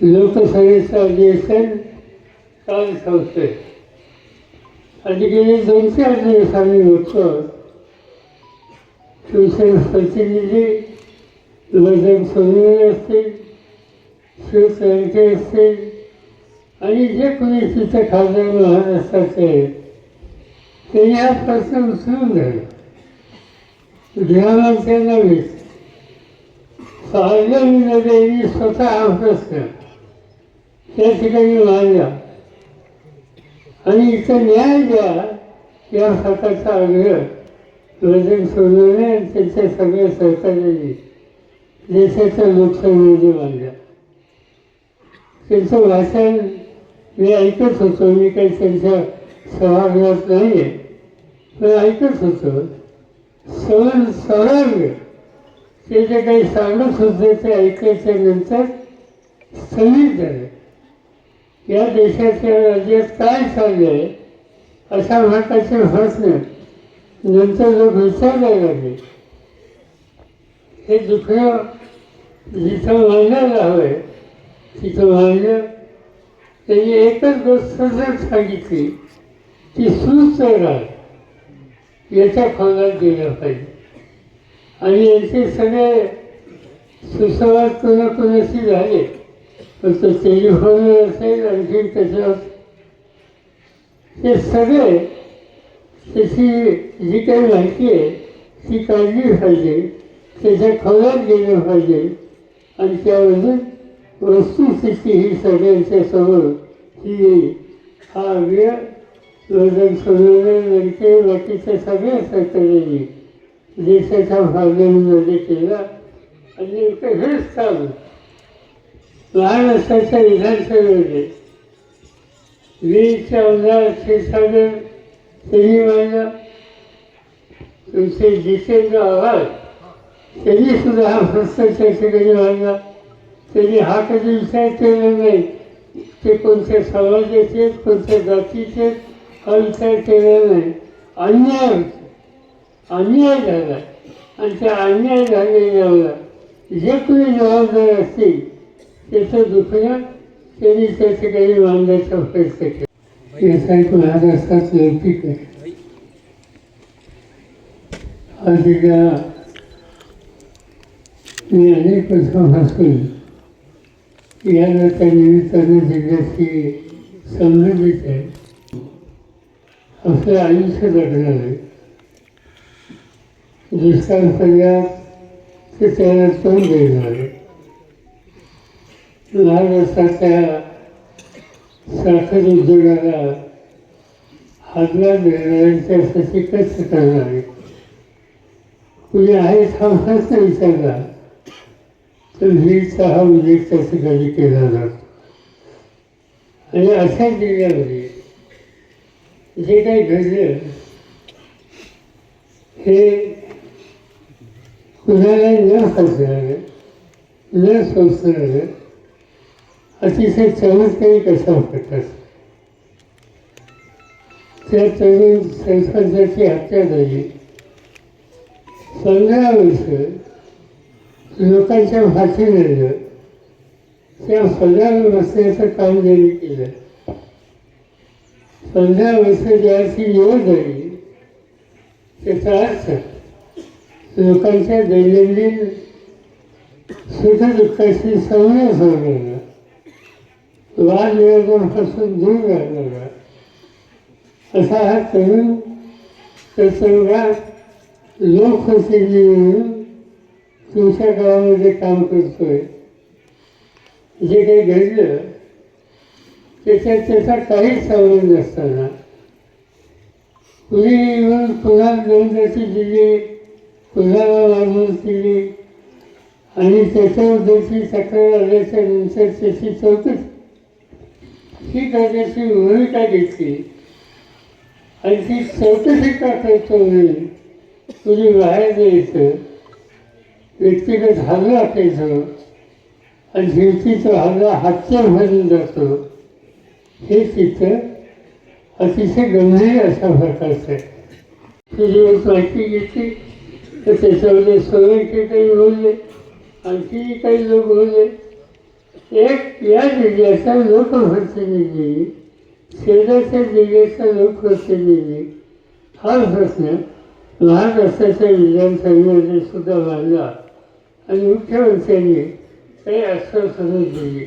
लोकसभेचं अधिवेशन काल संपते आणि गेले दोन चार दिवस आम्ही होतो शिवसेना प्रतिनिधी वजन सोनवणे असतील शिवसेनेचे असतील आणि जे कोणी तिथे खासदार महाराष्ट्राचे ते त्यांनी हा प्रश्न उचलून धरला गृहमंत्र्यांना नव्हेच सार्वजनिक स्वतः हा प्रश्न त्या ठिकाणी मांडला आणि इथं न्याय द्या या प्रकारचा आग्रह. रजन सोडवणे आणि त्यांच्या सगळ्या सहकार्याने देशाच्या लोकसभेमध्ये मांडला त्यांचं भाषण मी ऐकत होतो. मी काही त्यांच्या सभागृहात नाही आहे पण ऐकत होतो. सवन सौरभ ते जे काही सांगत होते ते ऐकायच्या नंतर स्थगित झाले. या देशाच्या राज्यात काय चालले आहे अशा प्रकारचे प्रश्न नंतर लोक विचारायला लागले हे दुखणं जिथं मांडायला हवं आहे तिथं मांडलं त्यांनी एकच गोष्ट जर सांगितली की सुचराग याच्या खोलात गेलं पाहिजे. आणि यांचे सगळे सुसंवाद कोणा कोणाशी झाले? पण तो हॉल असेल आणखी त्याच्यावर. ते सगळे त्याची जी काही माहिती आहे ती काढली पाहिजे त्याच्या खोल्यात गेलं पाहिजे. आणि त्यामध्ये वस्तुस्थिती ही सगळ्यांच्या समोर ही येईल हा वेळ वजन सोडवणे बाकीच्या सगळ्या सरकारांनी देशाच्या भागांमध्ये केला. आणि नेमकं हेच लहान महाराष्ट्राच्या विधानसभेमध्ये वीरचे आमदार क्षीरसागर त्यांनी माझ्या तुमचे जितेंद्र आव्हाड त्यांनी सुद्धा हा प्रश्न ठिकाणी मांडला त्यांनी हा कधी विचार केला नाही. ते कोणत्या समाजाचे आहेत, कोणत्या जातीचे हा विचार केला नाही. अन्याय होतो. अन्याय झाला. आणि त्या अन्याय झालेल्यावर जे कोणी जबाबदार असतील त्याचं दुखणं त्यांनी त्या ठिकाणी मांडण्याचा प्रयत्न केला यासाठी महाराष्ट्रात नैतिक आहे. आज या मी अनेक वर्षापासून या त्या निमित्तानं जिल्ह्याशी संबंधित आहे. आपलं आयुष्य जगणार आहे. दुष्काळ पडल्यास ते त्याला तोंड देणार आहे. महाराष्ट्राच्या साखर उद्योगाला हातभार देणाऱ्यांच्यासाठी कष्ट करणार. आहे कुणी आहे हा विचारला तर वीरचा हा उल्लेख त्या ठिकाणी केला जातो. आणि अशा जिल्ह्यामध्ये जे काही घडलं हे कुणाला न हसणार न सोसणारं अतिशय चमत्कारी कसा प्रकार त्या तरुण सरपंचाची हत्या झाली. पंधरा वर्ष लोकांच्या फाशी त्या पंधरा बसण्याचं काम त्यांनी केलं पंधरा वर्ष ज्याची निवड झाली त्याचा अर्थ लोकांच्या दैनंदिन सुखदुःखाशी संवाद होणारा वाद विवादांपासून दूर आहे असा हा तरुण प्रसंगात लोकप्रसिद्धी म्हणून तुमच्या गावामध्ये काम करतोय जे काही घडलं त्याच्यात त्याचा काहीच संबंध नसताना पुढे येऊन पुन्हा दंडाची दिली पुन्हाला लागून दिली आणि त्याच्याबद्दलची तक्रार आल्याच्यानंतर त्याची चौकशी ही कायद्याची भूमिका घेतली? आणि ती चौकशी का करतो नाही तुझी बाहेर द्यायचं व्यक्तिगत हल्ला असायचं आणि हिंसीचा हल्ला हत्या भरून जातो हे चित्र अतिशय गंभीर अशा प्रकारचं आहे. तुझी माहिती घेतली तर त्याच्यामध्ये सोयीचे काही बोलले आणखी काही लोक बोलले एक या जिल्ह्याचा लोकप्रतिनिधी शेजारच्या जिल्ह्याचा लोकप्रतिनिधी हा प्रश्न. महाराष्ट्राच्या विधानसभेमध्ये सुद्धा मांडला आणि मुख्यमंत्र्यांनी काही आश्वासनं दिली.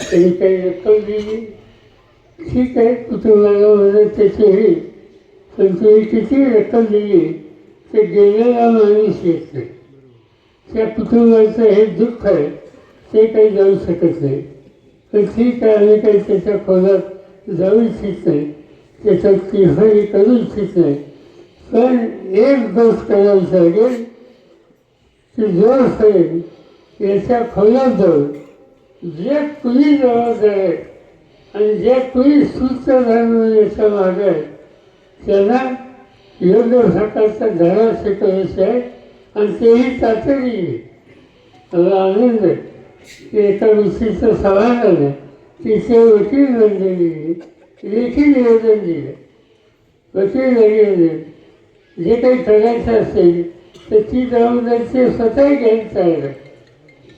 त्यांनी काही रक्कम दिली. ठीक आहे कुटुंबाला मदत त्याची होईल पण तुम्ही किती रक्कम दिली ते गेलेला माणूस येत नाही. त्या कुटुंबाचं हे दुःख आहे. ते काही जाऊ शकत नाही. पण ठीक आहे आम्ही काही त्याच्या खोलात जाऊ इच्छित नाही. त्याच्यात तिफारी करू इच्छित नाही. पण एक दोष करायची लागेल की जोरपर्यंत याच्या खोलात जाऊन जे तुम्ही जबाबदार आहेत आणि जे तुम्ही सूत्रधार याच्या मागे आहेत त्यांना योग्य प्रकारचा धडा शिकवायचा आहे आणि तेही तातडीने. आनंद आहे. एका विशिष्ट समाजाने आहे तिथे वकील दिली लेखी निवेदन दिले वकील निवेदन जे काही करायचं असेल तर ती जबाबदारी ते स्वतः घ्यायला तयार आहे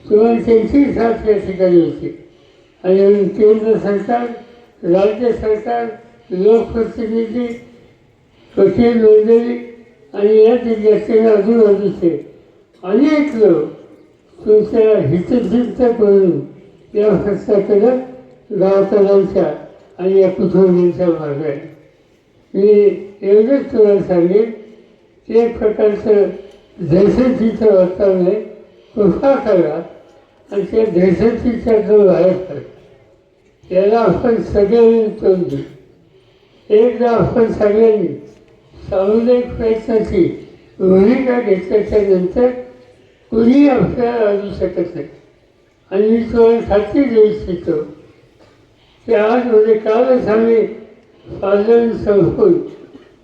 किंवा त्यांची साथ या ठिकाणी होती आणि केंद्र सरकार राज्य सरकार लोकप्रतिनिधी वकील नोंदणी आणि या जिल्ह्याचे आजूबाजूचे अनेक लोक तुमच्या हितचिंत करून या प्रश्नाकडं गावकऱ्यांच्या आणि या कुटुंबियांच्या मार्ग आहे. मी एवढंच तुला सांगेन की एक प्रकारचं दहशतीचं वातावरण आहे कृपा करा आणि त्या दहशतीच्या जो बाहेर पडा याला आपण सगळ्यांनी तोंड देऊ एकदा आपण सगळ्यांनी सामुदायिक प्रयत्नाची भूमिका घेतल्याच्या नंतर कुणी आपल्याला आणू शकत नाही. आणि मी तुम्हाला खात्री देऊ इच्छितो की आज म्हणजे कालच आम्ही पालन संपून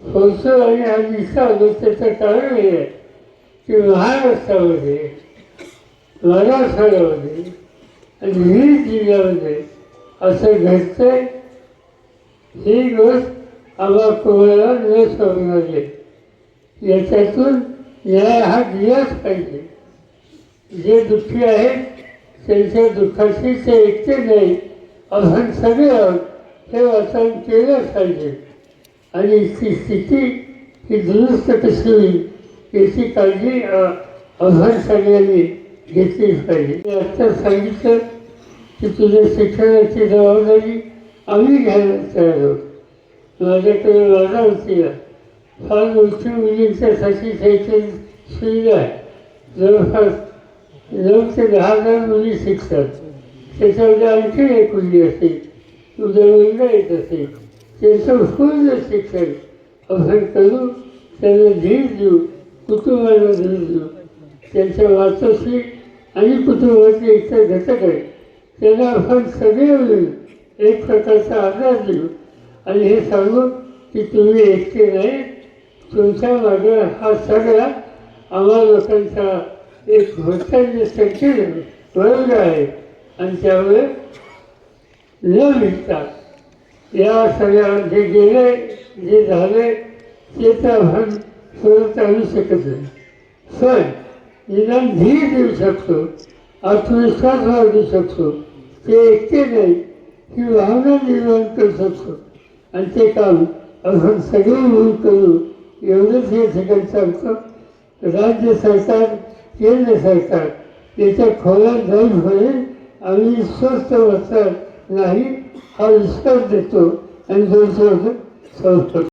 पोहोचलो आणि हा इथं आलो त्याचं कारण हे आहे की महाराष्ट्रामध्ये मराठवाड्यामध्ये आणि विविध जिल्ह्यामध्ये असं घडतंय. ही गोष्ट आम्हा कोणाला न समजले याच्यातून न्याय हा दिलाच पाहिजे. जे दुःखी आहेत त्यांच्या दुःखाशी ते एकटे नाही. आपण सगळे हे वाचन केलंच पाहिजे. आणि ती स्थिती ही दुरुस्त कशी होईल याची काळजी अ, आपण सगळ्यांनी घेतलीच पाहिजे. मी आत्ता सांगितलं की तुझ्या शिक्षणाची जबाबदारी आम्ही घ्यायला तयार आहोत. माझ्याकडे वादा होती फार मोठी मुलींच्यासाठी शैक्षणिक सुविधा आहे. जवळपास जर ते दहा हजार मुली शिकतात. त्याच्यामध्ये आणखी एक मुली असेल उद्या येत असेल त्यांचं पूर्ण शिक्षण आपण करू त्यांना धीर देऊ कुटुंबाला धीर देऊ. त्यांच्या वाचस्वी आणि कुटुंबाचे इतर घटक आहेत. त्यांना आपण सगळे मिळून एक प्रकारचा आधार देऊ. आणि हे सांगू की तुम्ही एकटे नाही तुमच्या मागे हा सगळा आम्हा लोकांचा एक मोठा सक्षम वर्ग आहे. आणि त्यामुळे न मिळता या सगळ्या जे गेले जे झाले ते तर आपण परत आणू शकत नाही. पण निदान धीर देऊ शकतो आत्मविश्वास वाढू शकतो ते एकटे नाही ही भावना निर्माण करू शकतो. आणि ते काम आपण सगळे मिळून करू एवढंच हे सगळं सांगतो राज्य सरकार ते नसायचा त्याच्या खोलात जाऊन आम्ही स्वस्त बसतात नाही हा विश्वास देतो आणि दोन शब्द